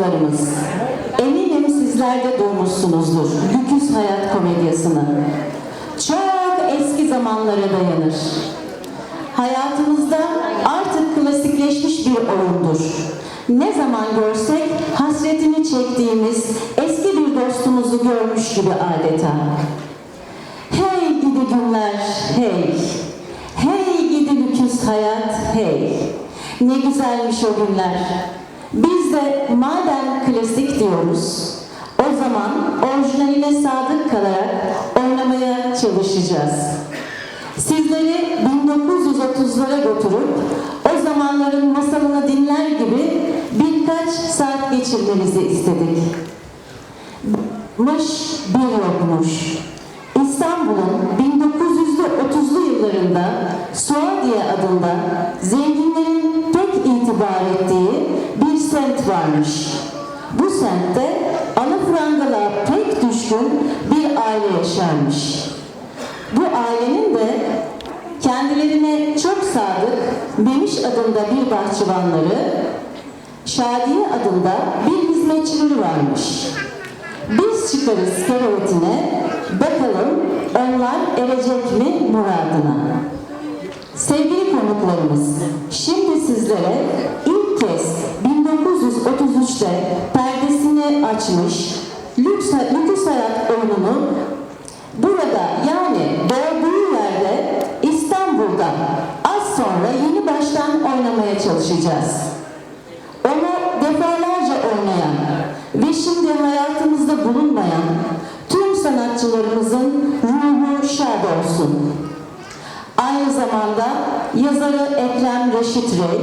Larımız. Eminim sizler de duymuşsunuzdur Lüküs Hayat komedyasını. Çok eski zamanlara dayanır. Hayatımızda artık klasikleşmiş bir oyundur. Ne zaman görsek hasretini çektiğimiz eski bir dostumuzu görmüş gibi adeta. Hey gidi günler hey. Hey gidi lüküs hayat hey. Ne güzelmiş o günler. Biz de madem klasik diyoruz, o zaman orijinaline sadık kalarak oynamaya çalışacağız. Sizleri 1930'lara götürüp o zamanların masalını dinler gibi birkaç saat geçirmenizi istedik. Mış bir yokmuş. İstanbul'un 1930'lu yıllarında Suadiye adında zenginlerin varmış. Bu semtte alafrangalığa pek düşkün bir aile yaşarmış. Bu ailenin de kendilerine çok sadık Memiş adında bir bahçıvanları, Şadiye adında bir hizmetçileri varmış. Biz çıkarız kerevetine, bakalım onlar erecek mi muradına? Sevgili konuklarımız, şimdi sizlere ilk kez 1933'te perdesini açmış Lüks, Lüküs Hayat oyununu burada yani doğduğu yerde İstanbul'da az sonra yeni baştan oynamaya çalışacağız. Onu defalarca oynayan ve şimdi hayatımızda bulunmayan tüm sanatçılarımızın ruhu şad olsun. Aynı zamanda yazarı Ekrem Reşit Rey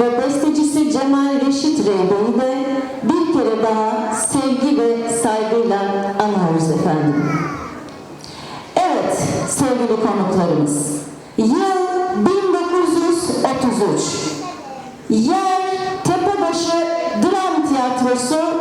ve bestecisi Cemal Reşit Rey Bey'i de bir kere daha sevgi ve saygıyla anıyoruz efendim. Evet sevgili konuklarımız, yıl 1933. Yer Tepebaşı Dram Tiyatrosu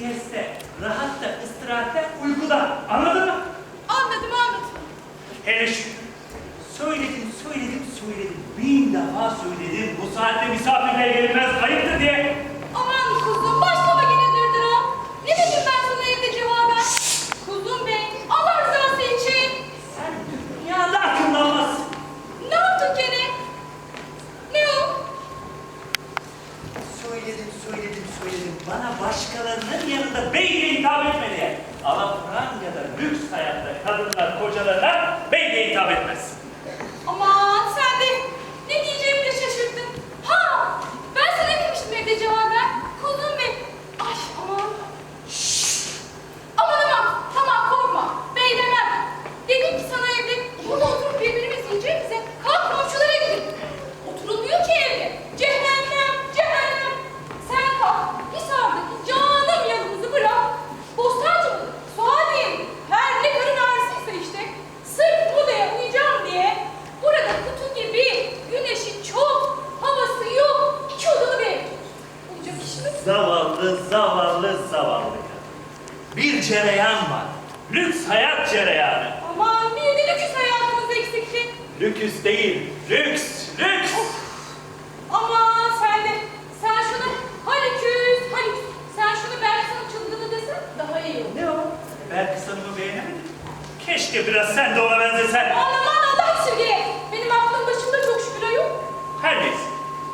Sieste, rahatta, istirahatte, uykuda. Anladın mı? Anladım anladım. Hele şükür. Söyledim, söyledim, söyledim. Bin defa söyledim. Bu saatte misafirliğe gelinmez, ayıptır diye. Aman kuzum başlama yine dırdıra. Ne dedim ben sana evde cevaben? Kuzum bey Allah rızası için. Sen dünyada akıllanmazsın. Ne yaptın gene? Ne o? Söyledim, söyledim, söyledim. Bana başkalarının yanında bey hitap etme diye. Ama Fransa'da lüks hayatta kadınlar kocalarına bey hitap etmez. Zavallı, zavallı, kadın. Bir cereyan var. Lüks hayat cereyanı. Aman bir de lüküs hayatımız eksikti. Lüküs değil, lüks, lüks. Aman sen de. Sen şunu Haliküs, Haliküs. Sen şunu Berksan'ın çılgını desen daha iyi olur. Ne o? Belkıs Hanım'ı beğenemedin. Keşke biraz sen de ona benzesen. Aman aman Allah sürgüye. Benim aklım başımda çok şükür yok. Her neyse.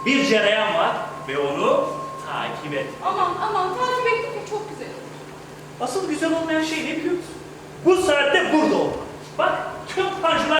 Bir cereyan var ve onu takip et. Aman aman takip ettik çok güzel olur. Asıl güzel olmayan şey ne biliyor musun? Bu saatte burada olmak. Bak tüm panjurlar